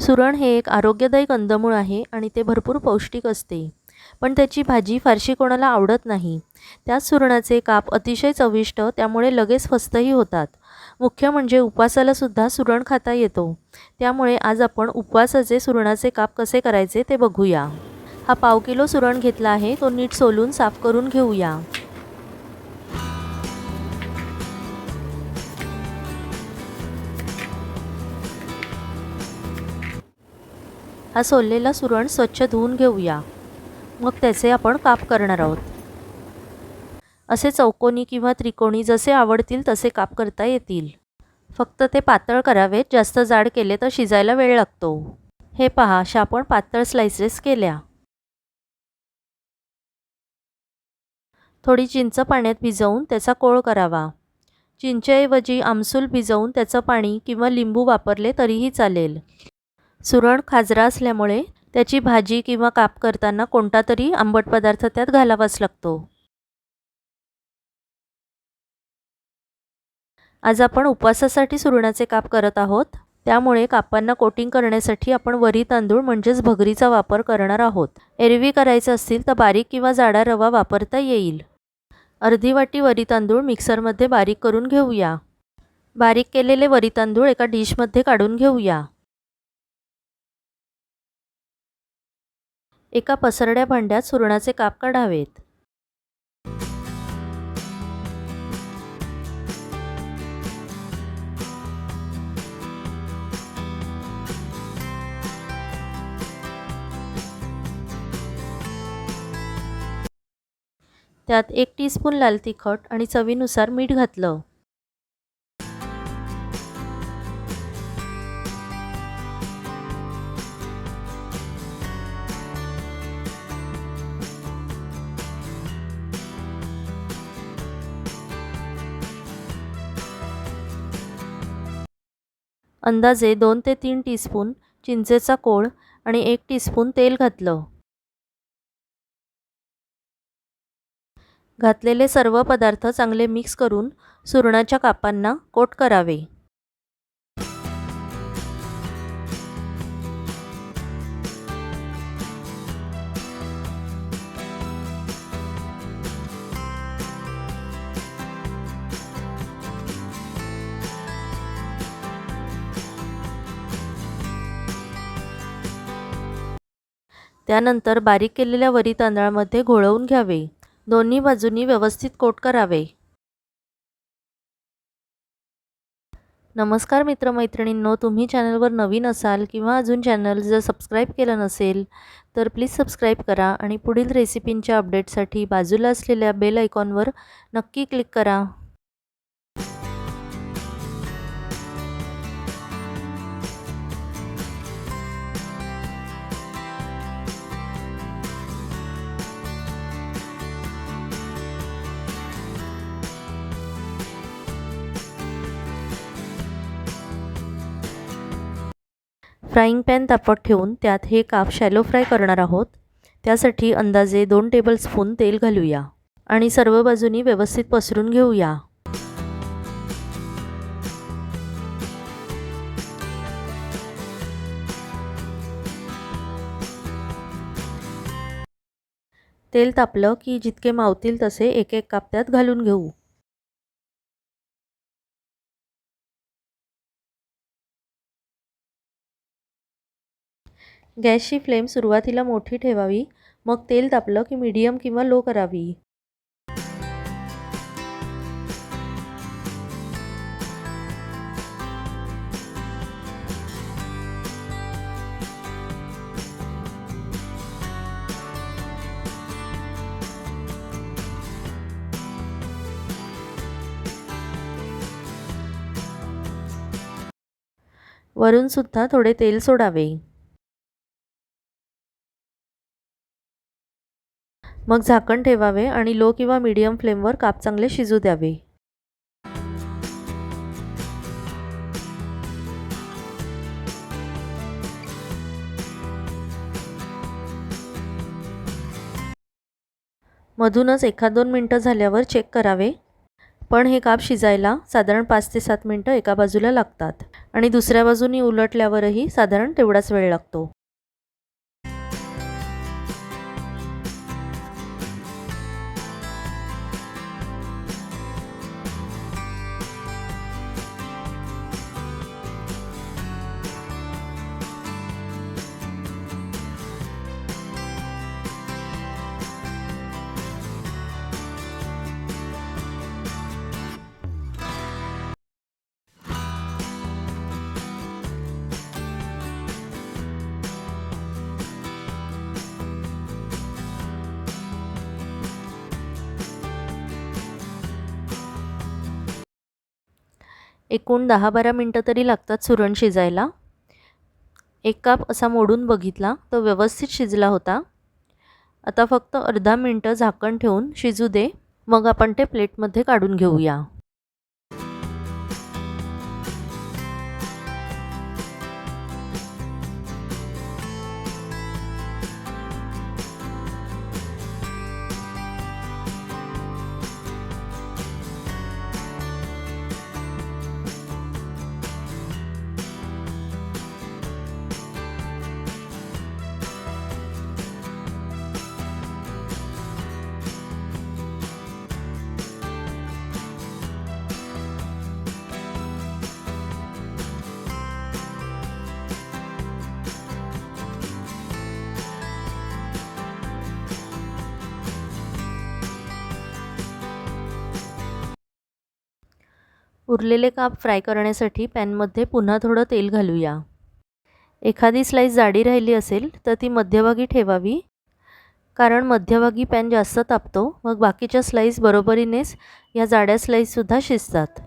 सुरण हे एक आरोग्यदायी कंदमूळ आहे आणि ते भरपूर पौष्टिक असते. पण त्याची भाजी फारशी कोणाला आवडत नाही. त्याच सुरणाचे काप अतिशय चविष्ट त्यामुळे लगेच फस्तही होतात. मुख्य म्हणजे उपवासालासुद्धा सुरण खाता येतो. त्यामुळे आज आपण उपवासाचे सुरणाचे काप कसे करायचे ते बघूया. हा पाव किलो सुरण घेतला आहे तो नीट सोलून साफ करून घेऊया. हा सोललेला सुरण स्वच्छ धुवून घेऊया. मग त्याचे आपण काप करणार आहोत. असे चौकोनी किंवा त्रिकोणी जसे आवडतील तसे काप करता येतील. फक्त ते पातळ करावेत जास्त जाड केले तर शिजायला वेळ लागतो. हे पहा अशा आपण पातळ स्लाइसेस केल्या. थोडी चिंच पाण्यात भिजवून त्याचा कोळ करावा. चिंचेऐवजी आमसूल भिजवून त्याचं पाणी किंवा लिंबू वापरले तरीही चालेल. सुरण खाजरा असल्यामुळे त्याची भाजी किंवा काप करताना कोणता तरी आंबट पदार्थ त्यात घालावाच लागतो. आज आपण उपवासासाठी सुरणाचे काप करत आहोत. त्यामुळे कापांना कोटिंग करण्यासाठी आपण वरी तांदूळ म्हणजेच भगरीचा वापर करणार आहोत. एरवी करायचं असतील तर बारीक किंवा जाडा रवा वापरता येईल. अर्धी वाटी वरी तांदूळ मिक्सरमध्ये बारीक करून घेऊया. बारीक केलेले वरी तांदूळ एका डिशमध्ये काढून घेऊया. एका पसरड्या भांड्यात सुरणाचे काप काढावेत त्यात एक टीस्पून लाल तिखट आणि चवीनुसार मीठ घातलं. अंदाजे दोन ते तीन टीस्पून चिंचेचा कोळ आणि एक टीस्पून तेल घातलं. घातलेले सर्व पदार्थ चांगले मिक्स करून सुरणाच्या कापांना कोट करावे. त्यानंतर बारीक केलेल्या वरी तांदळामध्ये घोळवून घ्यावे. दोन्ही बाजूंनी व्यवस्थित कोट करावे. नमस्कार मित्रमैत्रिणींनो तुम्ही चॅनलवर नवीन असाल किंवा अजून चॅनल जर सबस्क्राईब केलं नसेल तर प्लीज सबस्क्राईब करा आणि पुढील रेसिपींच्या अपडेटसाठी बाजूला असलेल्या बेल आयकॉनवर नक्की क्लिक करा. फ्राईंग पॅन तापत ठेवून त्यात हे काप शॅलो फ्राय करणार आहोत. त्यासाठी अंदाजे दोन टेबलस्पून तेल घालूया आणि सर्व बाजूनी व्यवस्थित पसरून घेऊया. तेल तापलं की जितके मावतील तसे एक एक काप त्यात घालून घेऊ. गॅसची फ्लेम सुरुवातीला मोठी ठेवावी मग तेल तापलं की मीडियम किंवा लो करावी. वरून सुद्धा थोडे तेल सोडावे. मग झाकण ठेवावे आणि लो किंवा मीडियम फ्लेमवर काप चांगले शिजू द्यावे. मधूनच एखाद दोन मिनटं झाल्यावर चेक करावे. पण हे काप शिजायला साधारण पाच ते सात मिनटं एका बाजूला लागतात आणि दुसऱ्या बाजूनी उलटल्यावरही साधारण तेवढाच वेळ लागतो. एकूण दहा बारा मिनटं तरी लागतात सुरण शिजायला. एक काप असा मोडून बघितला तो व्यवस्थित शिजला होता. आता फक्त अर्धा मिनटं झाकण ठेवून शिजू दे मग आपण ते प्लेटमध्ये काढून घेऊया. उरलेले काप फ्राय करण्यासाठी पॅनमध्ये पुन्हा थोडं तेल घालूया. एखादी स्लाईस जाडी राहिली असेल तर ती मध्यभागी ठेवावी. कारण मध्यभागी पॅन जास्त तापतो मग बाकीच्या स्लाईस बरोबरीनेच या जाड्या स्लाईससुद्धा शिजतात.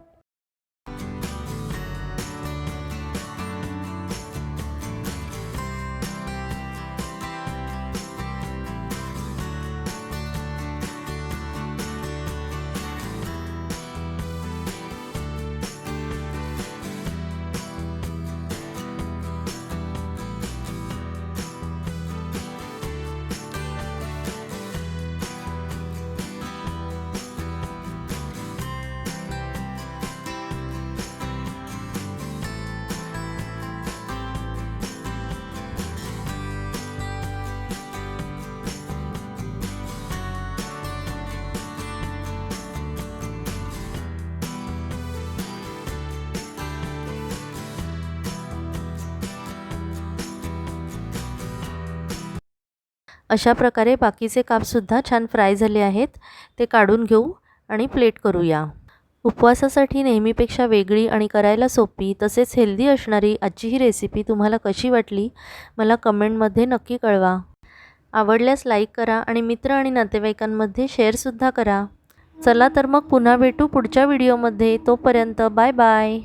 अशा प्रकारे बाकीचे कापसुद्धा छान फ्राय झाले आहेत. ते काढून घेऊ आणि प्लेट करूया. उपवासासाठी नेहमीपेक्षा वेगळी आणि करायला सोपी तसेच हेल्दी असणारी आजची ही रेसिपी तुम्हाला कशी वाटली मला कमेंटमध्ये नक्की कळवा. आवडल्यास लाईक करा आणि मित्र आणि नातेवाईकांमध्ये शेअरसुद्धा करा. चला तर मग पुन्हा भेटू पुढच्या व्हिडिओमध्ये. तोपर्यंत बाय बाय.